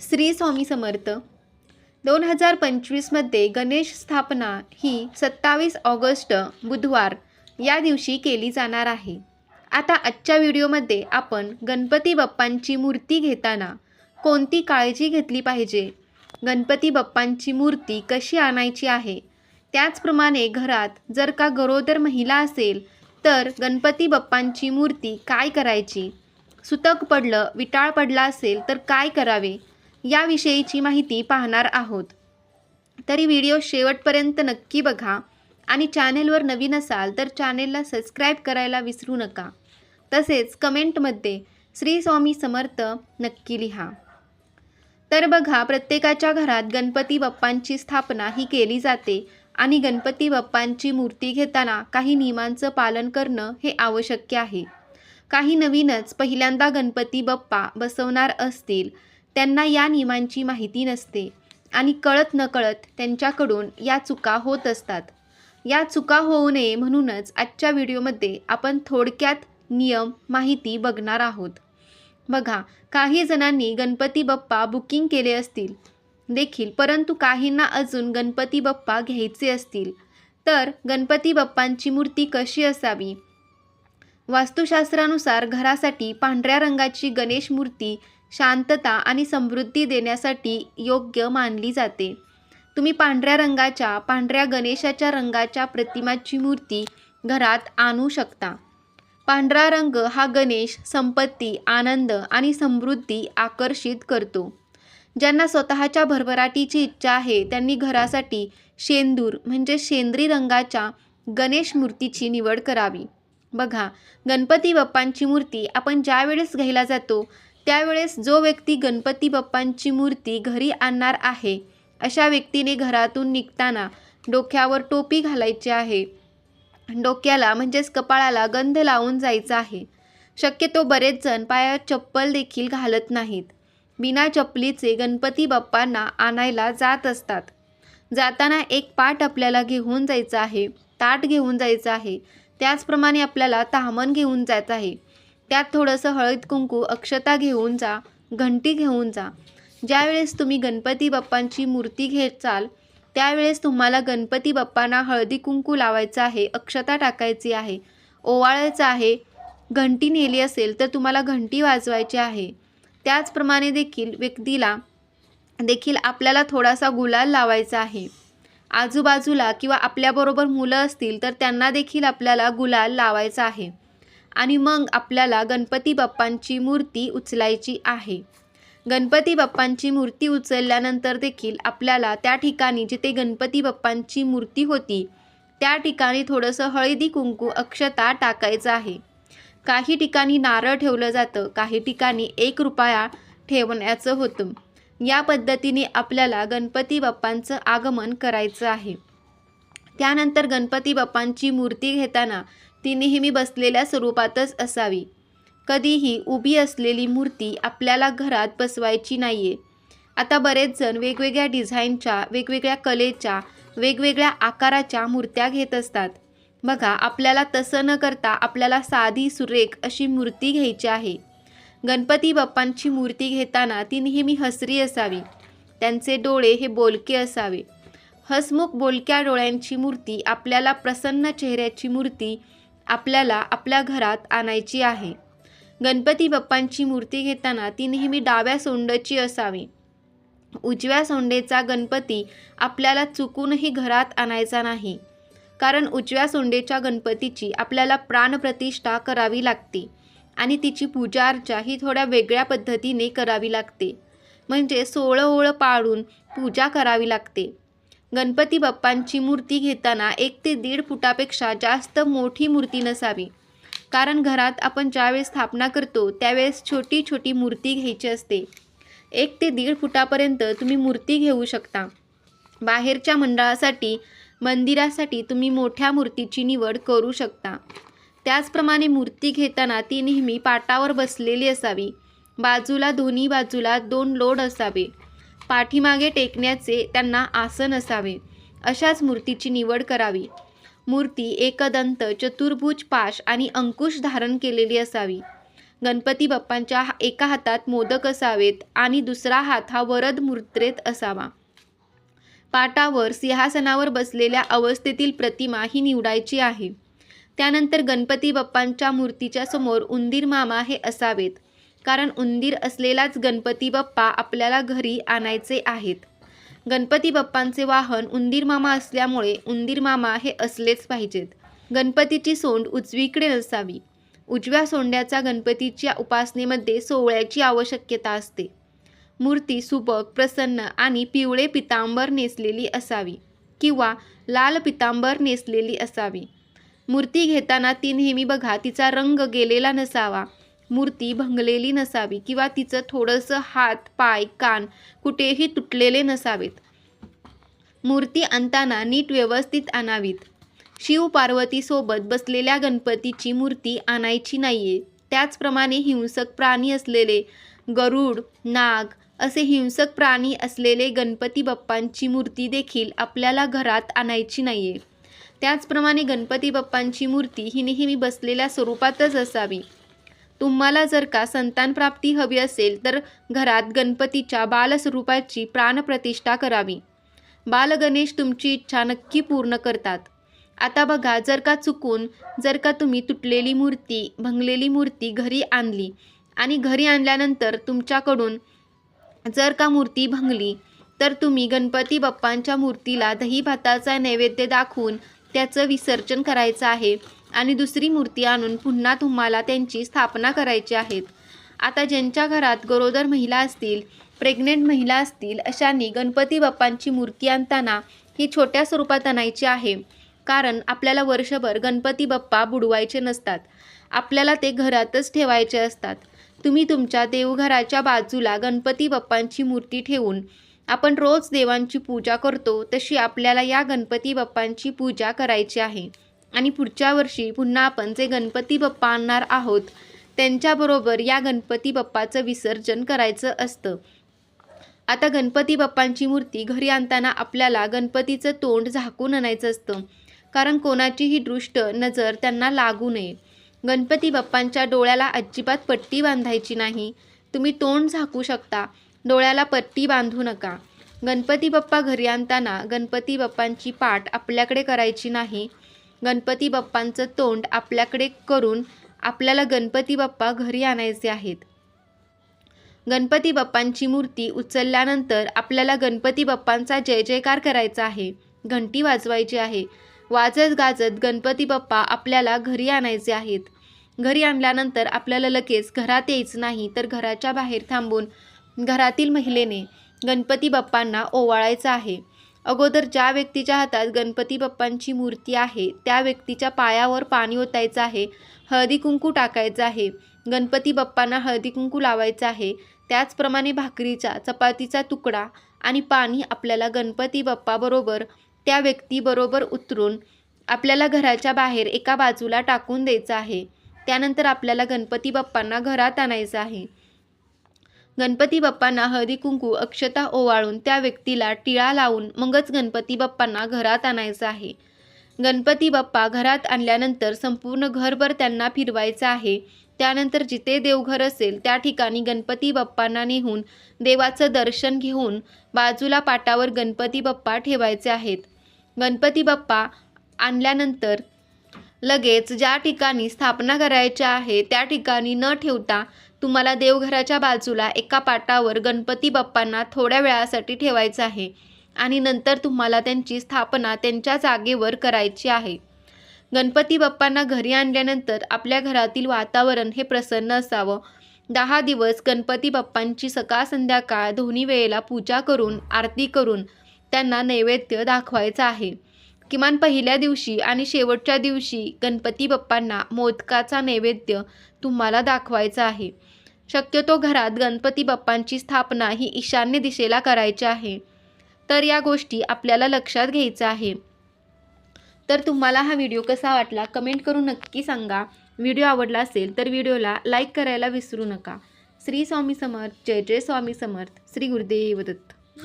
श्री स्वामी समर्थ. दोन हजार पंचवीसमध्ये गणेश स्थापना ही सत्तावीस ऑगस्ट बुधवार या दिवशी केली जाणार आहे. आता आजच्या व्हिडिओमध्ये आपण गणपती बाप्पांची मूर्ती घेताना कोणती काळजी घेतली पाहिजे? गणपती बाप्पांची मूर्ती कशी आणायची आहे? त्याचप्रमाणे घरात जर का गरोदर महिला असेल तर गणपती बाप्पांची मूर्ती काय करायची? सुतक पडलं विटाळ पडला असेल तर काय करावे? याविषयीची माहिती पाहणार आहोत. तरी व्हिडिओ शेवटपर्यंत नक्की बघा आणि चॅनेलवर नवीन असाल तर चॅनेलला सबस्क्राईब करायला विसरू नका. तसेच कमेंटमध्ये श्री स्वामी समर्थ नक्की लिहा. तर बघा प्रत्येकाच्या घरात गणपती बाप्पांची स्थापना ही केली जाते आणि गणपती बाप्पांची मूर्ती घेताना काही नियमांचं पालन करणं हे आवश्यक आहे. काही नवीनच पहिल्यांदा गणपती बाप्पा बसवणार असतील त्यांना या नियमांची माहिती नसते आणि कळत नकळत त्यांच्याकडून या चुका होत असतात. या चुका होऊ नये म्हणूनच आजच्या व्हिडिओमध्ये आपण थोडक्यात नियम माहिती बघणार आहोत. बघा काही जणांनी गणपती बाप्पा बुकिंग केले असतील. देखील परंतु काहींना अजून गणपती बाप्पा घ्यायचे असतील. तर गणपती बाप्पांची मूर्ती कशी असावी? वास्तुशास्त्रानुसार घरासाठी पांढऱ्या रंगाची गणेश मूर्ती शांतता आणि समृद्धी देण्यासाठी योग्य मानली जाते. तुम्ही पांढऱ्या रंगाच्या पांढऱ्या गणेशाच्या रंगाच्या प्रतिमाची मूर्ती घरात आणू शकता. पांढरा रंग हा गणेश संपत्ती आनंद आणि समृद्धी आकर्षित करतो. ज्यांना स्वतःच्या भरभराटीची इच्छा आहे त्यांनी घरासाठी शेंदूर म्हणजे शेंद्री रंगाच्या गणेश मूर्तीची निवड करावी. बघा गणपती बाप्पांची मूर्ती आपण ज्या वेळेस घ्यायला जातो त्यावेळेस जो व्यक्ती गणपती बाप्पांची मूर्ती घरी आणणार आहे अशा व्यक्तीने घरातून निघताना डोक्यावर टोपी घालायची आहे. डोक्याला म्हणजेच कपाळाला गंध लावून जायचं आहे. शक्यतो बरेच जण पायात चप्पल देखील घालत नाहीत. बिना चपलीचे गणपती बाप्पांना आणायला जात असतात. जाताना एक पाट आपल्याला घेऊन जायचं आहे ताट घेऊन जायचं आहे. त्याचप्रमाणे आपल्याला तामण घेऊन जायचं आहे. त्यात थोडंसं हळद कुंकू अक्षता घेऊन जा घंटी घेऊन जा. ज्यावेळेस तुम्ही गणपती बाप्पांची मूर्ती घेचाल त्यावेळेस तुम्हाला गणपती बाप्पांना हळदी कुंकू लावायचं आहे अक्षता टाकायची आहे ओवाळायचं आहे घंटी नेली असेल तर तुम्हाला घंटी वाजवायची आहे. त्याचप्रमाणे देखील व्यक्तीला देखील आपल्याला थोडासा गुलाल लावायचा आहे. आजूबाजूला किंवा आपल्याबरोबर मुलं असतील तर त्यांना देखील आपल्याला गुलाल लावायचा आहे. आणि मग आपल्याला गणपती बाप्पांची मूर्ती उचलायची आहे. गणपती बाप्पांची मूर्ती उचलल्यानंतर देखील आपल्याला त्या ठिकाणी जिथे गणपती बाप्पांची मूर्ती होती त्या ठिकाणी थोडंसं हळदी कुंकू अक्षता टाकायचं आहे. काही ठिकाणी नारळ ठेवलं जातं काही ठिकाणी एक रुपया ठेवण्याचं होतं. या पद्धतीने आपल्याला गणपती बाप्पांचं आगमन करायचं आहे. त्यानंतर गणपती बाप्पांची मूर्ती घेताना ती नेहमी बसलेल्या स्वरूपातच असावी. कधीही उभी असलेली मूर्ती आपल्याला घरात बसवायची नाही आहे आता बरेच जण वेगवेगळ्या डिझाईनच्या वेगवेगळ्या कलेच्या वेगवेगळ्या आकाराच्या मूर्त्या घेत असतात. बघा आपल्याला तसं न करता आपल्याला साधी सुरेख अशी मूर्ती घ्यायची आहे. गणपती बाप्पांची मूर्ती घेताना ती नेहमी हसरी असावी. त्यांचे डोळे हे बोलके असावे. हसमुख बोलक्या डोळ्यांची मूर्ती आपल्याला प्रसन्न चेहऱ्याची मूर्ती आपल्याला आपल्या घरात आणायची आहे. गणपती बाप्पांची मूर्ती घेताना ती नेहमी डाव्या सोंडची असावी. उजव्या सोंडेचा गणपती आपल्याला चुकूनही घरात आणायचा नाही. कारण उजव्या सोंडेच्या गणपतीची आपल्याला प्राणप्रतिष्ठा करावी लागते आणि तिची पूजा अर्चा ही थोड्या वेगळ्या पद्धतीने करावी लागते. म्हणजे सोळं ओळं पाळून पूजा करावी लागते. गणपती बाप्पांची मूर्ती घेताना एक ते दीड फुटापेक्षा जास्त मोठी मूर्ती नसावी. कारण घरात आपण ज्यावेळेस स्थापना करतो त्यावेळेस छोटी छोटी मूर्ती घ्यायची असते. एक ते दीड फुटापर्यंत तुम्ही मूर्ती घेऊ शकता. बाहेरच्या मंडळासाठी मंदिरासाठी तुम्ही मोठ्या मूर्तीची निवड करू शकता. त्याचप्रमाणे मूर्ती घेताना ती नेहमी पाटावर बसलेली असावी. बाजूला दोन्ही बाजूला दोन लोड असावे. पाठीमागे टेकण्याचे त्यांना आसन असावे. अशाच मूर्तीची निवड करावी. मूर्ती एकदंत चतुर्भुज पाश आणि अंकुश धारण केलेली असावी. गणपती बाप्पांच्या हा- एका हातात मोदक असावेत आणि दुसरा हात हा वरद मुद्रेत असावा. पाटावर सिंहासनावर बसलेल्या अवस्थेतील प्रतिमा ही निवडायची आहे. त्यानंतर गणपती बाप्पांच्या मूर्तीच्या समोर उंदीर मामा हे असावेत. कारण उंदीर असलेलाच गणपती बाप्पा आपल्याला घरी आणायचे आहेत. गणपती बाप्पांचे वाहन उंदीर मामा असल्यामुळे उंदीर मामा हे असलेच पाहिजेत. गणपतीची सोंड उजवीकडे नसावी. उजव्या सोंड्याचा गणपतीच्या उपासनेमध्ये सोवळ्याची आवश्यकता असते. मूर्ती सुबक प्रसन्न आणि पिवळे पितांबर नेसलेली असावी किंवा लाल पितांबर नेसलेली असावी. मूर्ती घेताना ती नेहमी बघा तिचा रंग गेलेला नसावा. मूर्ती भंगलेली नसावी किंवा तिचं थोडंसं हात पाय कान कुठेही तुटलेले नसावेत. मूर्ती आणताना नीट व्यवस्थित आणावीत. शिव पार्वतीसोबत बसलेल्या गणपतीची मूर्ती आणायची नाहीये. त्याचप्रमाणे हिंसक प्राणी असलेले गरुड नाग असे हिंसक प्राणी असलेले गणपती बाप्पांची मूर्ती देखील आपल्याला घरात आणायची नाहीये. त्याचप्रमाणे गणपती बाप्पांची मूर्ती ही नेहमी बसलेल्या स्वरूपातच असावी. तुम्हाला जर का संतान प्राप्ती हवी असेल तर घरात गणपतीच्या बालस्वरूपाची प्राणप्रतिष्ठा करावी. बालगणेश तुमची इच्छा नक्की पूर्ण करतात. आता बघा जर का चुकून जर का तुम्ही तुटलेली मूर्ती भंगलेली मूर्ती घरी आणली आणि घरी आणल्यानंतर तुमच्याकडून जर का मूर्ती भंगली तर तुम्ही गणपती बाप्पांच्या मूर्तीला दही भाताचा नैवेद्य दाखवून त्याचं विसर्जन करायचं आहे. आणि दुसरी मूर्ती आणून पुन्हा तुम्हाला त्यांची स्थापना करायची आहेत. आता ज्यांच्या घरात गरोदर महिला असतील प्रेग्नेंट महिला असतील अशांनी गणपती बाप्पांची मूर्ती आणताना ही छोट्या स्वरूपात आणायची आहे. कारण आपल्याला वर्षभर गणपती बाप्पा बुडवायचे नसतात. आपल्याला ते घरातच ठेवायचे असतात. तुम्ही तुमच्या देवघराच्या बाजूला गणपती बाप्पांची मूर्ती ठेवून आपण रोज देवांची पूजा करतो तशी आपल्याला या गणपती बाप्पांची पूजा करायची आहे. आणि पुढच्या वर्षी पुन्हा आपण जे गणपती बाप्पा आणणार आहोत त्यांच्याबरोबर या गणपती बाप्पाचं विसर्जन करायचं असतं. आता गणपती बाप्पांची मूर्ती घरी आणताना आपल्याला गणपतीचं तोंड झाकून आणायचं असतं. कारण कोणाचीही दृष्ट नजर त्यांना लागू नये. गणपती बाप्पांच्या डोळ्याला अजिबात पट्टी बांधायची नाही. तुम्ही तोंड झाकू शकता. डोळ्याला पट्टी बांधू नका. गणपती बाप्पा घरी आणताना गणपती बाप्पांची पाठ आपल्याकडे करायची नाही. गणपती बाप्पांचं तोंड आपल्याकडे करून आपल्याला गणपती बाप्पा घरी आणायचे आहेत. गणपती बाप्पांची मूर्ती उचलल्यानंतर आपल्याला गणपती बाप्पांचा जय जयकार करायचा आहे. घंटी वाजवायची आहे. वाजत गाजत गणपती बाप्पा आपल्याला घरी आणायचे आहेत. घरी आणल्यानंतर आपल्याला लगेच घरात यायचं नाही तर घराच्या बाहेर थांबून घरातील महिलेने गणपती बाप्पांना ओवाळायचं आहे. अगोदर ज्या व्यक्तीच्या हातात गणपती बाप्पांची मूर्ती आहे त्या व्यक्तीच्या पायावर पाणी ओतायचं आहे हळदी कुंकू टाकायचं आहे गणपती बाप्पांना हळदी कुंकू लावायचं आहे त्याचप्रमाणे भाकरीचा चपातीचा तुकडा आणि पाणी आपल्याला गणपती बाप्पाबरोबर त्या व्यक्तीबरोबर उतरून आपल्याला घराच्या बाहेर एका बाजूला टाकून द्यायचं आहे. त्यानंतर आपल्याला गणपती बाप्पांना घरात आणायचं आहे. गणपती बाप्पांना हळदी कुंकू अक्षता ओवाळून त्या व्यक्तीला टिळा लावून मगच गणपती बाप्पांना घरात आणायचं आहे. गणपती बाप्पा घरात आणल्यानंतर संपूर्ण घरभर त्यांना फिरवायचं आहे. त्यानंतर जिथे देवघर असेल त्या ठिकाणी गणपती बाप्पांना नेहून देवाचं दर्शन घेऊन बाजूला पाटावर गणपती बाप्पा ठेवायचे आहेत. गणपती बाप्पा आणल्यानंतर लगेच ज्या ठिकाणी स्थापना करायच्या आहे त्या ठिकाणी न ठेवता तुम्हाला देवघराच्या बाजूला एका पाटावर गणपती बाप्पांना थोड्या वेळासाठी ठेवायचं आहे आणि नंतर तुम्हाला त्यांची स्थापना त्यांच्या जागेवर करायची आहे. गणपती बाप्पांना घरी आणल्यानंतर आपल्या घरातील वातावरण हे प्रसन्न असावं. दहा दिवस गणपती बाप्पांची सकाळ संध्याकाळ दोन्ही वेळेला पूजा करून आरती करून त्यांना नैवेद्य दाखवायचा आहे. किमान पहिल्या दिवशी आणि शेवटच्या दिवशी गणपती बाप्पांना मोदकाचा नैवेद्य तुम्हाला दाखवायचा आहे. शक्यतो घरात गणपती बाप्पांची स्थापना ही ईशान्य दिशेला करायची आहे. तर या गोष्टी आपल्याला लक्षात घ्यायचं आहे. तर तुम्हाला हा व्हिडिओ कसा वाटला कमेंट करून नक्की सांगा. व्हिडिओ आवडला असेल तर व्हिडिओला लाईक करायला विसरू नका. श्री स्वामी समर्थ जय जय स्वामी समर्थ श्री गुरुदेव दत्त.